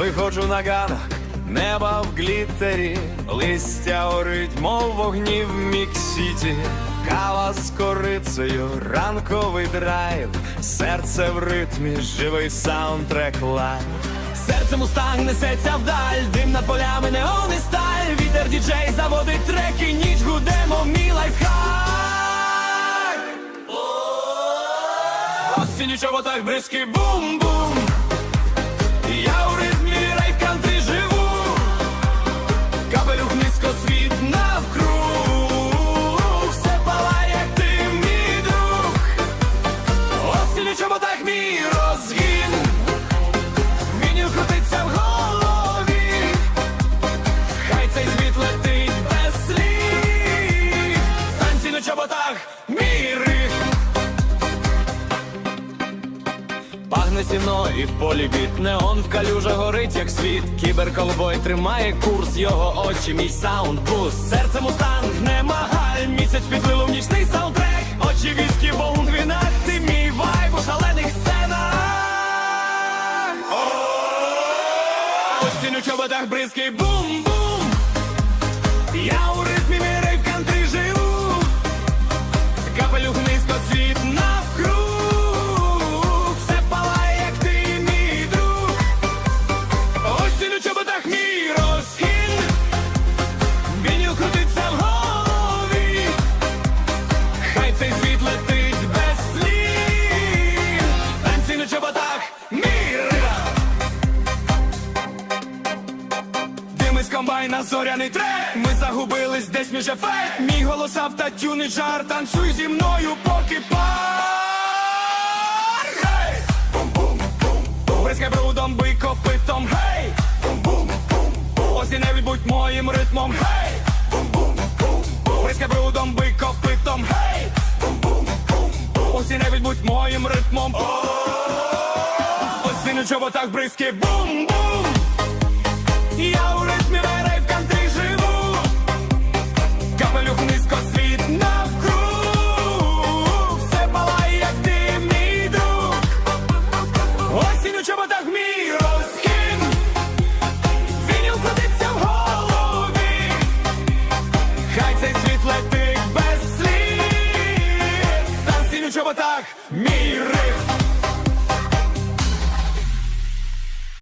Виходжу на ганок, неба в глітері, листя орить, мов вогні в міксіті, кава з корицею, ранковий драйв, серце в ритмі, живий саундтрек лайв. Серце мустанг несеться вдаль, дим над полями, неони сталь, вітер діджей заводить треки, ніч гуде, мов мій лайфхак. Осінь у чоботах бризки бум-бум. Чоботах мій ритм. Пахне сіно і в полі біт. Неон в калюжа горить, як світ. Кіберколбой тримає курс, його очі, мій саундбуст Серце мустанг, не магаль Місяць підлило в нічний саундтрек. Очі віскі, боун, вінах Ти мій вайб у шалених сценах. Осінь у чоботах бризкий бум-бум Я комбайна зоряний трек. Ми загубились десь між ефект Мій голос автотюни жар. Танцюй зі мною поки пар. Гей! Бум-бум-бум-бум. Бризкай брудом, бий копитом Гей! Бум-бум-бум-бум. Ось і не будь моїм ритмом. Гей! Бум-бум-бум-бум. Бризкай брудом, бий копитом Гей! Бум-бум-бум-бум. Ось і не будь моїм ритмом. Ось і на чоботах бризки. Бум-бум. Я у Осінь у чоботах мій розхід Він укладеться в голові, хай цей світ летить без слів, та осінь у чоботах мій риф.